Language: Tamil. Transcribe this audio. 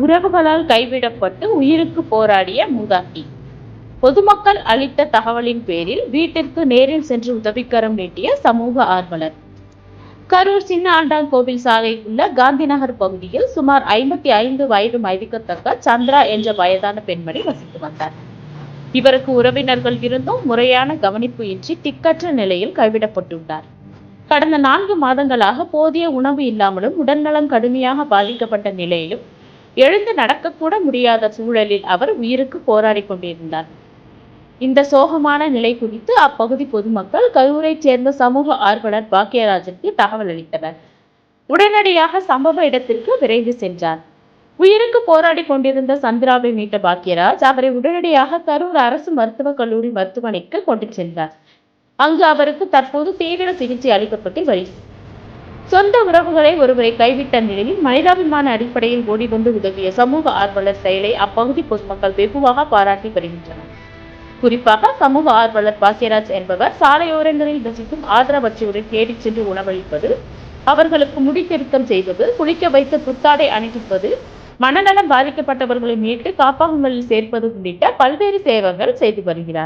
உறவுகளால் கைவிடப்பட்டு உயிருக்கு போராடிய மூதாட்டி. பொதுமக்கள் அளித்த தகவலின் பேரில் வீட்டிற்கு நேரில் சென்று உதவிக்கரம் நீட்டிய சமூக ஆர்வலர். கரூர் சின்ன ஆண்டான் கோவில் சாலையில் உள்ள காந்தி நகர் பகுதியில் சுமார் ஐம்பத்தி ஐந்து வயது மதிக்கத்தக்க சந்திரா என்ற வயதான பெண்மணி வசித்து வந்தார். இவருக்கு உறவினர்கள் இருந்தும் முறையான கவனிப்பு இன்றி திக்கற்ற நிலையில் கைவிடப்பட்டுள்ளார். கடந்த நான்கு மாதங்களாக போதிய உணவு இல்லாமலும் உடல்நலம் கடுமையாக பாதிக்கப்பட்ட நிலையிலும் எழுந்து நடக்கக்கூட முடியாத சூழலில் அவர் உயிருக்கு போராடி கொண்டிருந்தார். இந்த சோகமான நிலை குறித்து அப்பகுதி பொதுமக்கள் கரூரைச் சேர்ந்த சமூக ஆர்வலர் பாக்கியராஜனுக்கு தகவல் அளித்தனர். உடனடியாக சம்பவ இடத்திற்கு விரைந்து சென்றார். உயிருக்கு போராடி கொண்டிருந்த சந்திராவை மீட்ட பாக்கியராஜ் அவரை உடனடியாக கரூர் அரசு மருத்துவக் கல்லூரி மருத்துவமனைக்கு கொண்டு சென்றார். அங்கு அவருக்கு தற்போது தீவிர சிகிச்சை அளிக்கப்பட்டு வருகிறது. சொந்த உறவுகளை ஒருவரை கைவிட்ட நிலையில் மனிதாபிமான அடிப்படையில் ஓடி வந்து உதவிய சமூக ஆர்வலர் செயலை அப்பகுதி பொதுமக்கள் வெகுவாக பாராட்டி வருகின்றனர். குறிப்பாக சமூக ஆர்வலர் பாசியராஜ் என்பவர் சாலையோரங்களில் வசிக்கும் ஆதரவற்றோரை தேடிச் சென்று உணவளிப்பது அவர்களுக்கு முடி திருத்தம் செய்வது குளிக்க வைத்து புத்தாடை அணிவிப்பது மனநலம் பாதிக்கப்பட்டவர்களை மீட்டு காப்பகங்களில் சேர்ப்பது உள்ளிட்ட பல்வேறு சேவைகள் செய்து வருகிறார்.